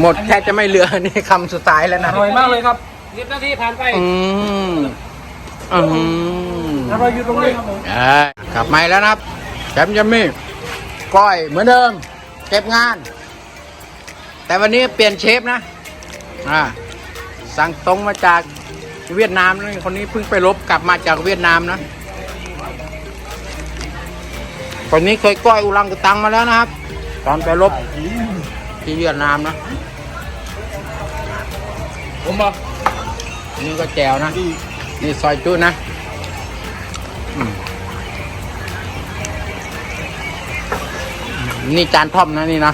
หมดแค่จะไม่เหลือนี่คำสุดท้ายแล้วอนะ ร่อยมากเลยครับสิบนาทีผ่านไปอืมอืมอร่อยอยู่ตรงนี้เอ้ยกลับมาอีกแล้วนะครับแชมป์ยัมมี่ก้อยเหมือนเดิม เก็บงาน แต่วันนี้เปลี่ยนเชฟนะ อ่า สั่งตรงมาจากเวียดนามนะคนนี้เพิ่งไปรบกลับมาจากเวียดนามนะ คนนี้เคยก้อยอุลังกุตังมาแล้วนะครับ ตอนไปรบ ที่เวียดนามนะผมบอกอันนี่ก็แจวนะ นี่ซอยจุนะอืมนี่จานท่อมนะนี่นะ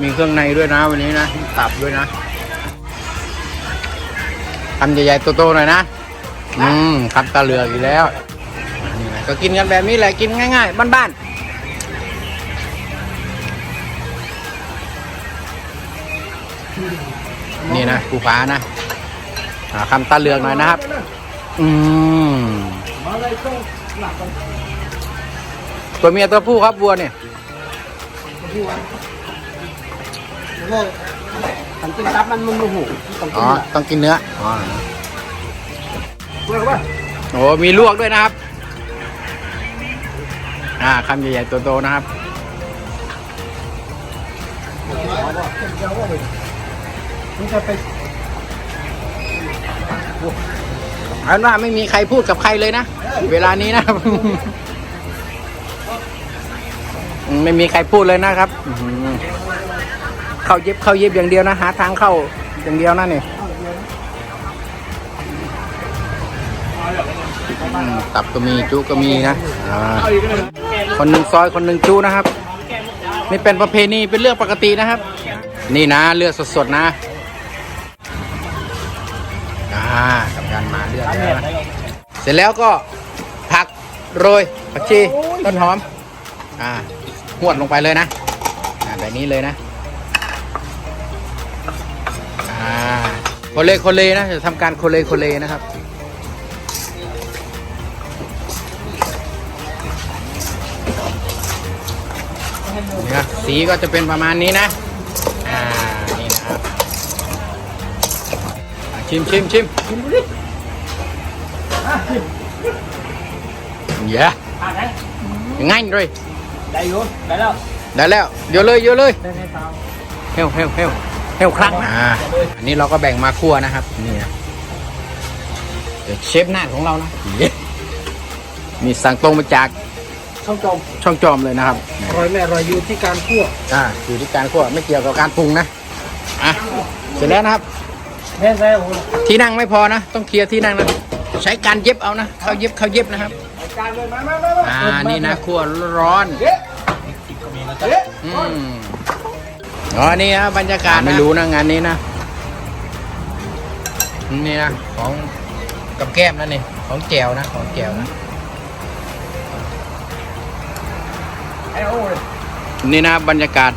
มีเครื่องในด้วยนะวันนี้นะมีตับด้วยนะคำใหญ่ๆโตๆหน่อยนะ อืมคำตาเหลือกอีกแล้วนี่นะ ก็กินกันแบบนี้แหละกินง่ายๆบ้านๆนี่นะปูฟ้านะอ่าคำตาเหลือกหน่อยนะครับ อืมมาเลยต้องหลักกันตัวเมียตัวผู้ครับวัวเนี่ยที่วันแล้วก็ขันกินตับมันมันโมโหต้องกิอ๋นอต้องกินเนื้อ อ๋อเพื่อว่าโอ้มีลวกด้วยนะครับ อ่าคำใหญ่ๆตัวโตนะครับมันจะไปอาเป็นว่าไม่มีใครพูดกับใครเลยนะ เวลานี้นะครับ ไม่มีใครพูดเลยนะครับเข้าเย็บเข้าเย็บอย่างเดียวนะหาทางเข้าอย่างเดียวนะนี่อืมตับก็มีจุก็มีนะอ่า คนหนึ่งซอยคนหนึ่งจุนะครับ นี่เป็นประเพณีเป็นเรื่องปกตินะครับ นี่นะเลือดสดๆนะอ่ากับการมาเลือดแล้วนะเสร็จแล้วก็ผักโรยผักชีต้นหอมอ่าหวดลงไปเลยนะอ่าแบบนี้เลยนะอ่าโคเลโคเลนะจะทำการโคเลโคเลนะครับ นี่นะสีก็จะเป็นประมาณนี้นะ อ่า นี่นะครับอะชิมชิมชิมกินดูดิอะเย้อะไหนง่ายเลยได้อยู่ได้แล้ว ได้แล้ว เดี๋ยวเลยเดี๋ยวเลยได้ในเตาเฮลเฮลเฮลเฮลครั้งอ่า อันนี้เราก็แบ่งมาคั่วนะครับ นี่นะเดี๋ยวเชฟหน้าของเรานะเย้นี่สั่งตรงมาจาก ช่องจมช่องจอมเลยนะครับอร่อยแม่อร่อยอยู่ที่การคั่วอ่าอยู่ที่การคั่วไม่เกี่ยวกับการปรุงนะอะเสร็จแล้วนะครับแม่ใส่โอ้โหที่นั่งไม่พอนะ ต้องเคลียร์ที่นั่งนะใช้การเย็บเอานะเขาเย็บเขาเย็บนะครับการเลยมามามามาอ่านี่นะคั่วร้อนเอ๊ะเอ๊ะอืมอ๋อนี่นะบรรยากาศไม่รู้นะงานนี้นะนี่นะของกับแก้มนะนี่ของแจวนะของแจวนะ ไอ้โอ้ยนี่นะบรรยากาศ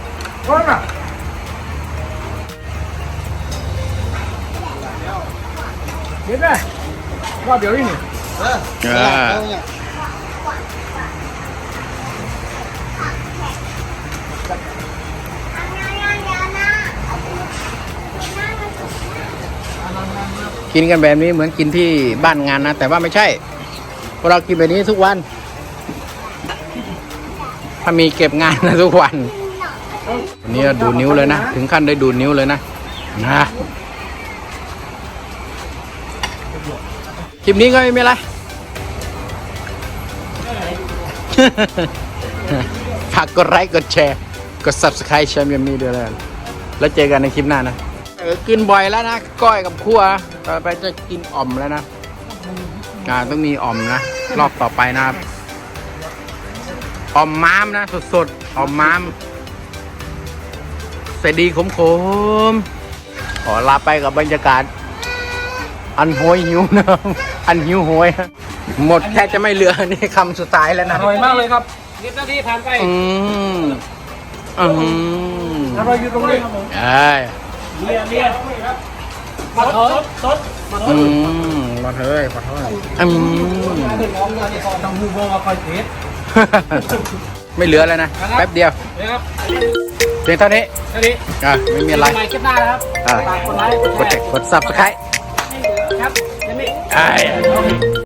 ร้อนอะเห็นไหมรอบเดียวนี่นี่เออกินกันแบบนี้เหมือนกินที่บ้านงานนะ แต่ว่าไม่ใช่พวกเรากินแบบนี้ทุกวัน ถ้ามีเก็บงานนะทุกวันวันนี้ดูนิ้วเลยนะ ถึงขั้นได้ดูนิ้วเลยนะนะคลิปนี้ก็ไม่มีอะไรฝากกดไลค์กดแชร์ กด subscribe แชมป์ยมมี่ด้วยแล้วแล้วเจอกันในคลิปหน้านะกินบ่อยแล้วนะ ก้อยกับคั่วต่อไปจะกินอ่อมแล้วนะต้องมีอ่อมนะ รอบต่อไปนะครับ อ่อมม้ามนะสดๆอ่อมม้ามใส่ดีขมๆขอลาไปกับบรรยากาศ อันโหยหิวนะอันหิวโหยหมดแทบจะไม่เหลือนี่คำสุดท้ายแล้วอนะร่อยมากเลยครับสิบนาทีผ่านไปอืมอืมอร่อยอยู่ตรงนี้เอ้ยเลียเลียมาสดสดมาสอืดมมาเฮ้ยขอโทษอืมต้องมูบอกว่าคอยเทส ไม่เหลือแล้วนะ แป๊บเดียวนี่ครับเพียงเท่านี้แค่นี้อะไม่มีอะไรใหม่คลิปหน้านะครับอ่าฝากกดไลค์กดกดแชร์กด subscribe ครับยังไม่ไอ้